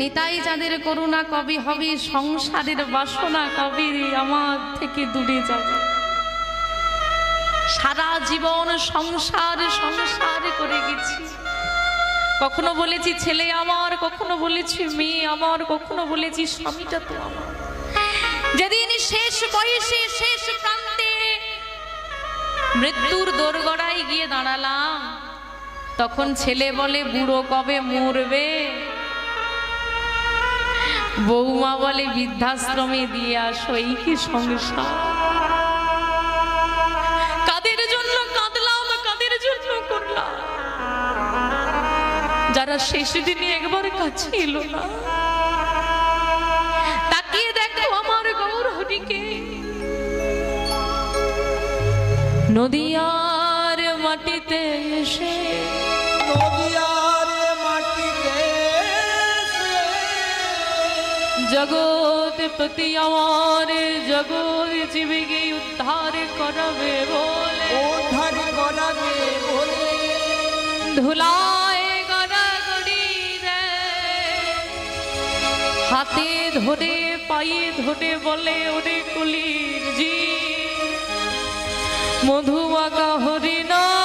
নিতাই যাদের করুণা, কবি হবে সংসারের বাসনা, কবি আমার থেকে দূরে যাবে। সারা জীবন সংসার সংসার করে গেছি। কখনো বলেছি ছেলে আমার, কখনো বলেছি মেয়ে আমার, কখনো বলেছি স্বামীটা তো আমার। যেদিন শেষ বয়সে, শেষ প্রান্তে মৃত্যুর দোরগড়ায় গিয়ে দাঁড়ালাম, তখন ছেলে বলে, বুড়ো কবে মরবে? বৌমা বলে, বৃদ্ধাশ্রমে দিয়ে আসো, এই কি সংসার? কাদের জন্য কাঁদলাম, কাদের জন্য করলাম? যারা শেষ দিনে একবার কাছে এলো না। তাকিয়ে দেখো আমার গৌরহরিকে নদিয়ার মাটিতে এসে প্রতি আমার জগৎ জীবিকে উদ্ধার করাবে বলে। উদ্ধার করাবে বলে। ধুলায় গড়াগড়ি দেয়। হাতে ধরে পায়ে ধরে বলে ওরে কুলির জি। মধুমাকা হরিণা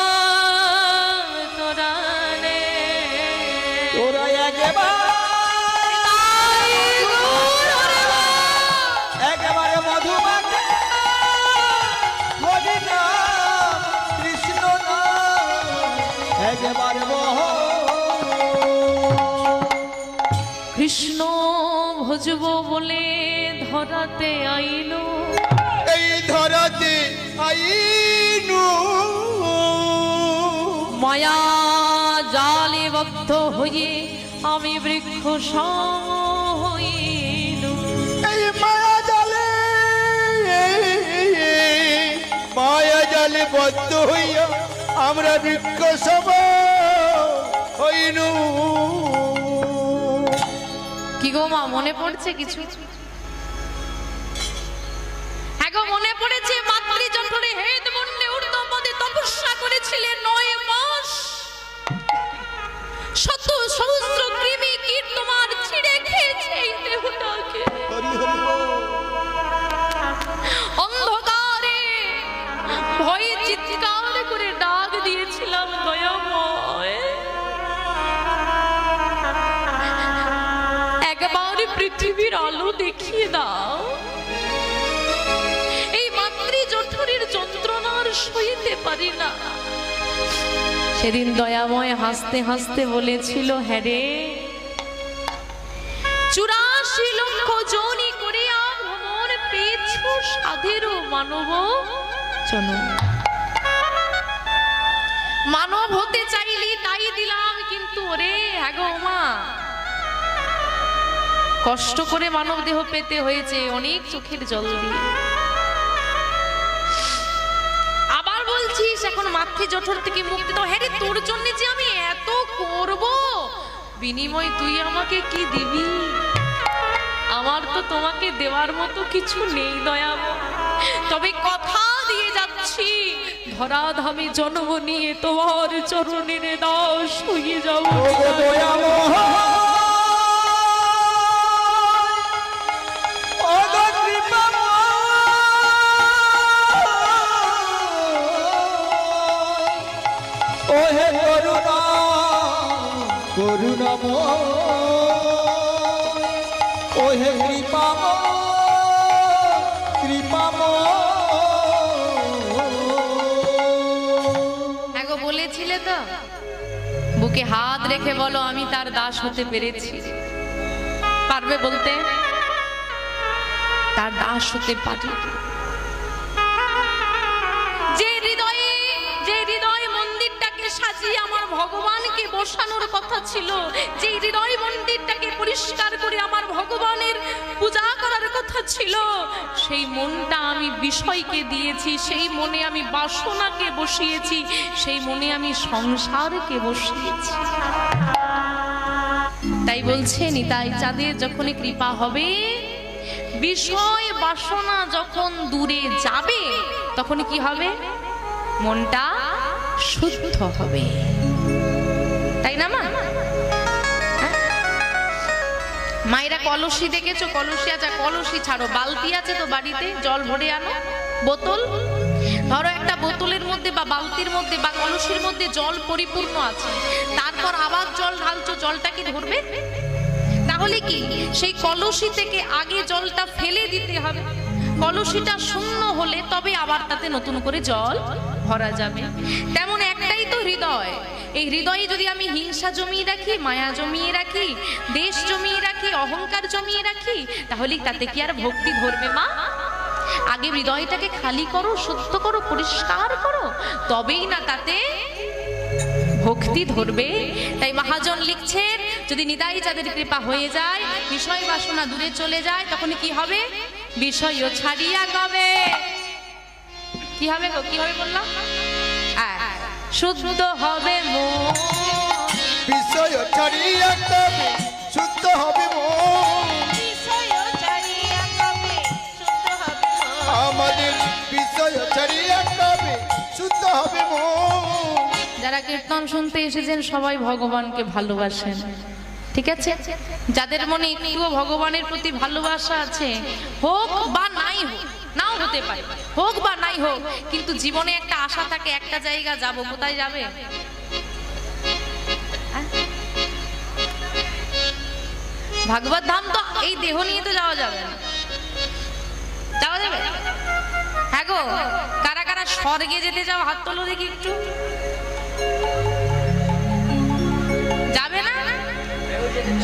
কৃষ্ণ ভজব বলে ধরাতে আইলো। এই ধরাতে আইনু মায়া জালে বদ্ধ হয়ে আমি বৃক্ষ হইলু। এই মায়া জালে মায়া জালে বদ্ধ হইয়া আমরা বৃক্ষ সব হইনু। গো মা, মনে পড়ছে কিছু? হ্যাঁ মনে পড়েছে মাতৃ জঠরে হেদ মন্ডে উর্ধ পদে তপস্যা করেছিলেন নয় মাস দাও। এই মাতৃ জঠরের যন্ত্রণার সইতে পারি না। সেদিন দয়াময় হাসতে হাসতে বলেছিল হ্যাঁ রে। চুরাশি লক্ষ জনি করিয়া ভ্রমণ পেয়েছ সাধেরও মানব। জনম মানব হতে চাইলি তাই দিলাম, কিন্তু ওরে হ্যাগো মা। কষ্ট করে মানব দেহ পেতে হয়েছে, অনেক চোখের জল দিয়ে আবার বলছিস এখন মাতৃ জঠর থেকে মুক্তি। দাও হ্যাঁ তোর জন্য যে আমি এত করব? বিনিময় তুই আমাকে কি দিবি? আমার তো তোমাকে দেওয়ার মতো কিছু নেই দয়াব তবে কথা দিয়ে যাচ্ছি ধরা ধরাধামে জন্ম নিয়ে তোমার চরণের দাস হয়ে যাব। ওহে করুণা করুণাময়, ওহে কৃপাময় কৃপাময় হ্যাঁ গো বলেছিলে তো? বুকে হাত রেখে বলো আমি তার দাস হতে পেরেছি। পারবে বলতে? তার দাস হতে পারি। সাজিয়ে আমার ভগবানকে বসানোর কথা ছিল যে হৃদয় মন্দিরটাকে পরিষ্কার করে আমার ভগবানের পূজা করার কথা ছিল, সেই মনটা আমি বিষয়কে দিয়েছি, সেই মনে আমি বাসনাকে বসিয়েছি, সেই মনে আমি সংসারকে বসিয়েছি। তাই বলছে, নিতাই চাঁদের যখনই কৃপা হবে, বিষয় বাসনা যখন দূরে যাবে তখন কি হবে? মনটা শুদ্ধ হবে। তাই না, মা? হ্যাঁ? মায়েরা কলসি দেখেছ? কলসি আছে, কলসি ছাড়ো। বালতি আছে তো বাড়িতে, জল ভরে আনো। বোতল? ধরো একটা বোতলের মধ্যে বা বালতির মধ্যে বা কলসির মধ্যে জল পরিপূর্ণ আছে। তারপর আবার জল ঢালছো, জলটা কি ধরবে? তাহলে কি? সেই কলসি থেকে আগে জলটা ফেলে দিতে হবে। কলসিটা শূন্য হলে তবে আবার তাতে নতুন করে জল ভরা যাবে। তেমন একটাই তো হৃদয়। এই হৃদয়ে যদি আমি হিংসা জমিয়ে রাখি, মায়া জমিয়ে রাখি, দেশ জমিয়ে রাখি, অহংকার জমিয়ে রাখি তাহলে তাতে কি আর ভক্তি ধরবে মা? আগে হৃদয়টাকে খালি করো, শুদ্ধ করো, পরিষ্কার করো, তবেই না তাতে ভক্তি ধরবে। তাই মহাজন লিখছেন, যদি নিতাই যাদের কৃপা হয়ে যায়, বিষয় বাসনা দূরে চলে যায়, তখন কি হবে? বিষয়ও ছাড়িয়া গবে। কি হবে গো কি হবে বললাম? শুদ্ধ হবে মন। বিষয় ছাড়িয়া তবে শুদ্ধ হবে মো আমাদের বিষয় ছাড়িয়া তবে শুদ্ধ হবে মন। যারা কীর্তন শুনতে এসেছেন সবাই ভগবানকে ভালোবাসেন। ঠিক আছে? যাদের মনে একটুও ভগবানের প্রতি ভালোবাসা আছে, হোক বা নাই হোক, নাও হতে পারে। হোক বা নাই হোক, কিন্তু জীবনে একটা আশা থাকে, একটা জায়গা যাব, কোথায় যাবে? ভাগবত ধাম তো এই দেহ নিয়ে তো যাওয়া যাবে না। যাওয়া যাবে? হ্যাঁ গো, কারা কারা স্বর্গে যেতে যাও হাত তোলো দেখি একটু।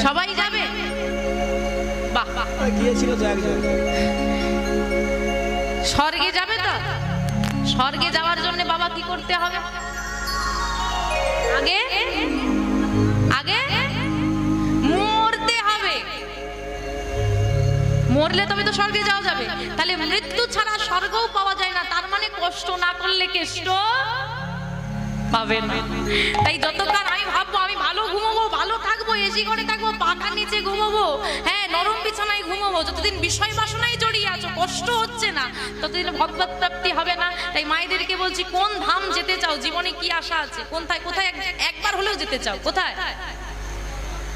সবাই যাবে? বাহ বাহ। গিয়েছিল স্বর্গে যাবে তো? স্বর্গে যাওয়ার জন্য বাবা কি করতে হবে? আগে? আগে? মরতে হবে। মরলে তবে তো স্বর্গে যাওয়া যাবে। তাহলে মৃত্যু ছাড়া স্বর্গও পাওয়া যায় না। তার মানে কষ্ট না করলে কেষ্ট পাবেন না। তাই যতক্ষণ আমি ভাববো আমি ভালো ঘুমোবো ভালো থাকব এসি ঘরে থাকব, পাখার নিচে ঘুমোবো। হ্যাঁ নরম বিছানায় ঘুমোবো। যতদিন বিষয় বাসনায় জড়িয়ে আছো, কষ্ট হচ্ছে না। ততদিন ভগবত প্রাপ্তি হবে না। তাই মায়েদেরকে বলছি, কোন ধাম যেতে চাও? জীবনে কি আশা আছে? কোথায় কোথায় একবার হলেও যেতে চাও? কোথায়?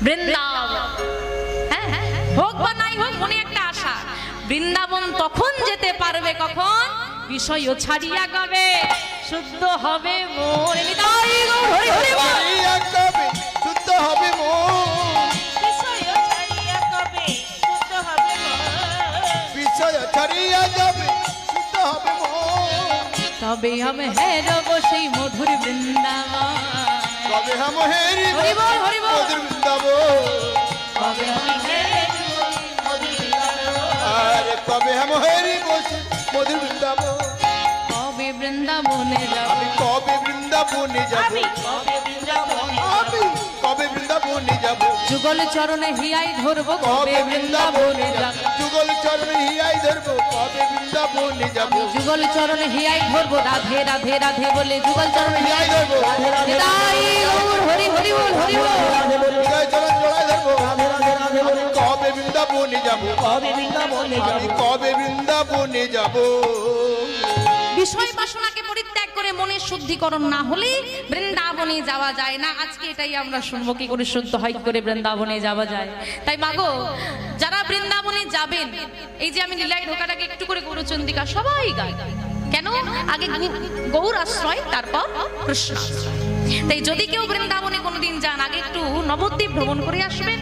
বৃন্দাবন। হ্যাঁ হ্যাঁ হোক বা নাই হোক, মনে একটা আশা। বৃন্দাবন তখন যেতে পারবে, কখন? বিষয়ও ছাড়িয়া গবে, শুদ্ধ হবে মোর হরি হবে বিষয় ছাড়িয়া যাবে শুদ্ধ হবে তবে আমি হেরব সেই মধুর বৃন্দাবন। হাম হেরি হরি বল, হরি বল। মধুর বৃন্দাবন। তবে হেরব আর কবে হাম মধুর বৃন্দাবন। কবে বৃন্দাবনে যাব? কবে বৃন্দাবনে যাব? কবে বৃন্দাবনে যাব? যুগল চরণে হিয়াই ধরবো কবে বৃন্দাবনে যাব? যুগল চরণে হিয়াই ধরবো কবে বৃন্দাবনে যাব? যুগল চরণে হিয়াই ধরবো রাধে রাধে রাধে বলে যুগল চরণে হিয়াই ধরবো। নিতাই গৌর হরি হরি বল হরি বল হৃদয় চরণ জড়াই ধরবো। আমি কবে বৃন্দাবনে যাব? আমি কবে বৃন্দাবনে যাব? বিষয় বাসনাকে পরিত্যাগ করে মনের শুদ্ধিকরণ না হলে বৃন্দাবনে যাওয়া যায় না। আজকে এটাই আমরা শুনব, কি করে শুদ্ধ হয় করে বৃন্দাবনে যাওয়া যায়। তাই মাগো, যারা বৃন্দাবনে যাবেন, এই যে আমি লীলায় ঢোকাটাকে একটু করে গৌরচন্দিকা সবাই গায়। কেন? আগে গৌর আশ্রয়, তারপর কৃষ্ণ তাই যদি কেউ বৃন্দাবনে কোনোদিন যান, আগে একটু নবদ্বীপ ভ্রমণ করে আসবেন।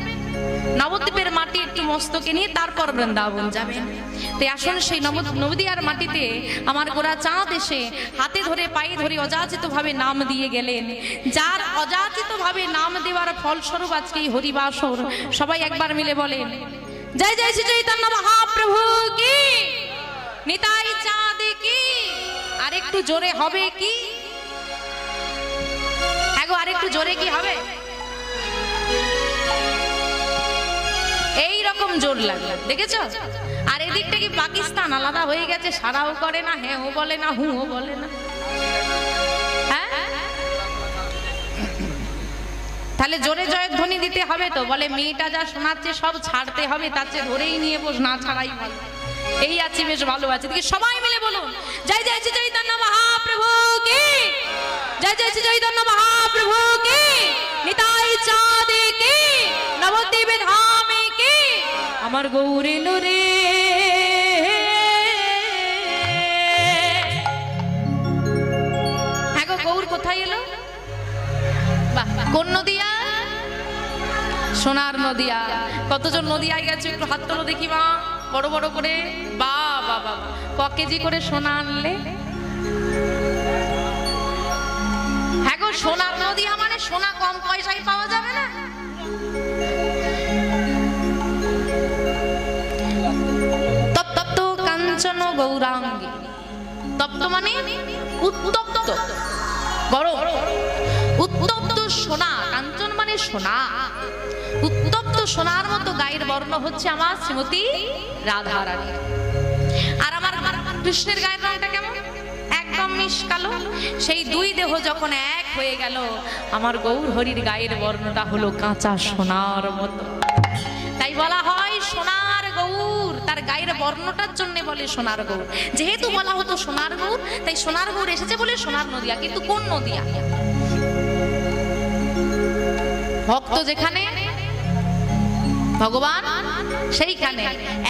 নবদ্বীপের মাটি একটু মস্তকে নিয়ে তারপর বৃন্দাবন যাবেন। তাই আসুন সেই নব নবদিয়ার মাটিতে আমার গোড়া চাঁদ এসে হাতে ধরে পায়ে ধরে অযাচিত ভাবে নাম দিয়ে গেলেন। যার অযাচিত ভাবে নাম দেওয়ার ফলস্বরূপ আজকে হরিবাসর সবাই একবার মিলে বলেন জয় জয় শ্রী চৈতন্য মহাপ্রভু কি? নিতাই চাঁদ কি? আর একটু জোরে হবে কি? হ্যাঁ গো, আর একটু জোরে কি হবে? এই রকম জোর লাগল, দেখেছ? আর এদিকটা কি পাকিস্তান আলাদা হয়ে গেছে? সারাও করে না হ্যাঁ ও বলে না হুঁ বলে না। হ্যাঁ? তাহলে জোরে জয়ধ্বনি দিতে হবে তো, বলে মেয়েটা যা শোনাচ্ছে, সব ছাড়তে হবে, তার চেয়ে ধরেই নিয়ে বস, না ছাড়াই ভালো। এই আছে, বেশ ভালো আছে। দিকে সবাই মিলে বলুন, জয় জয়, শ্রী চৈতন্য মহাপ্রভু কি? জয় জয়, শ্রী চৈতন্য মহাপ্রভু কি? নিতাই চাঁদে আমার গৌর এলো রে হ্যাঁ গো, গৌর কোথায় এলো? কোন নদিয়া? সোনার নদিয়া। কতজন নদিয়ায় গেছে? একটু হাত তোলো দেখি মা, বড় বড় করে। বা বা বা। ক কেজি করে সোনা আনলে? হ্যাঁ গো, সোনার নদিয়া মানে সোনা কম পয়সায় পাওয়া যাবে না? কাঞ্চন গৌরাঙ্গী। তপ্ত মানে উত্তপ্ত। গরম। উত্তপ্ত সোনা। কাঞ্চন মানে সোনা। উত্তপ্ত সোনার মতো গায়ের বর্ণ হচ্ছে আমার শ্রীমতী রাধা রানী আর আমার কৃষ্ণের গায়ের রংটা কেমন? একদম মিশকালো সেই দুই দেহ যখন এক হয়ে গেল, আমার গৌর হরির গায়ের বর্ণটা হলো কাঁচা সোনার মতো। তাই বলা হয় তার গায়ের বর্ণটার জন্য বলে সোনার গৌর। যেহেতু বলা হতো সোনার গৌর, তাই সোনার গৌর এসেছে বলে সোনার নদিয়া, কিন্তু কোন নদিয়া? ভক্ত যেখানে, ভগবান সেইখানে।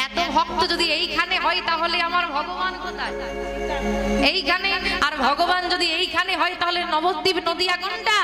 এত ভক্ত যদি এইখানে হয়, তাহলে আমার ভগবান কোথায়? এইখানে। আর ভগবান যদি এইখানে হয়, তাহলে নবদ্বীপ নদিয়া কোনটা?